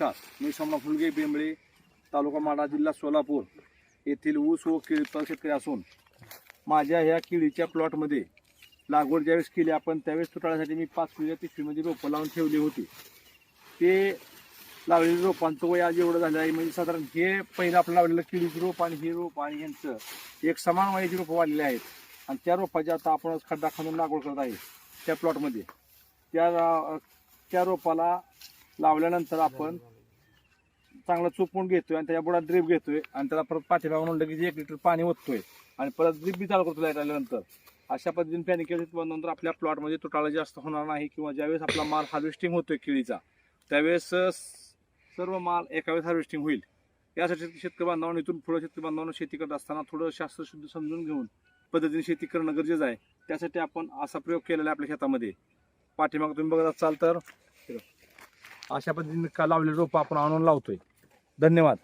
नमस्कार मी सोमा फुलगे बेंबळे तालुका माडा जिल्हा सोलापूर येथील ऊस व केळी उत्पादक शेतकरी असून माझ्या ह्या केळीच्या प्लॉटमध्ये लागवड ज्यावेळेस केली आपण त्यावेळेस तुटाळ्यासाठी मी पाच किलोच्या पिशवीमध्ये रोपं लावून ठेवली होती. ते लावलेले रोपांचं वय आज एवढं झालं आहे म्हणजे साधारण हे पहिलं आपण लावलेलं केळीचं रोप आणि हे रोप आणि यांचं एक समान वयाची रोपं वाढलेली आहेत. आणि त्या रोपाची आता आपण खड्डा खांदून लागवड करत आहे त्या प्लॉटमध्ये त्या त्या रोपाला लावल्यानंतर आपण चांगलं चुपून घेतोय आणि त्याच्या बुडात ड्रीप घेतोय आणि त्याला परत पाठीमागून लगेच एक लिटर पाणी ओततोय. आणि परत ड्रीप बी चालू करतो लाइट आल्यानंतर. अशा पद्धतीने पॅनिक केलं नंतर आपल्या प्लॉटमध्ये तुटाळा जास्त होणार नाही किंवा ज्यावेळेस आपला माल हार्वेस्टिंग होतोय केळीचा त्यावेळेस सर्व माल एका वेळेस हार्वेस्टिंग होईल. यासाठी शेतकरी बांधवांना इथून पुढे शेतकरी बांधवांना शेती करत असताना थोडं शास्त्रशुद्ध समजून घेऊन पद्धतीने शेती करणं गरजेचं आहे. त्यासाठी आपण असा प्रयोग केलेला आहे आपल्या शेतामध्ये. पाठीमाग तुम्ही बघत असाल तर अशा पद्धतीने का लावलेली रोपं आपण आणून लावतोय. धन्यवाद.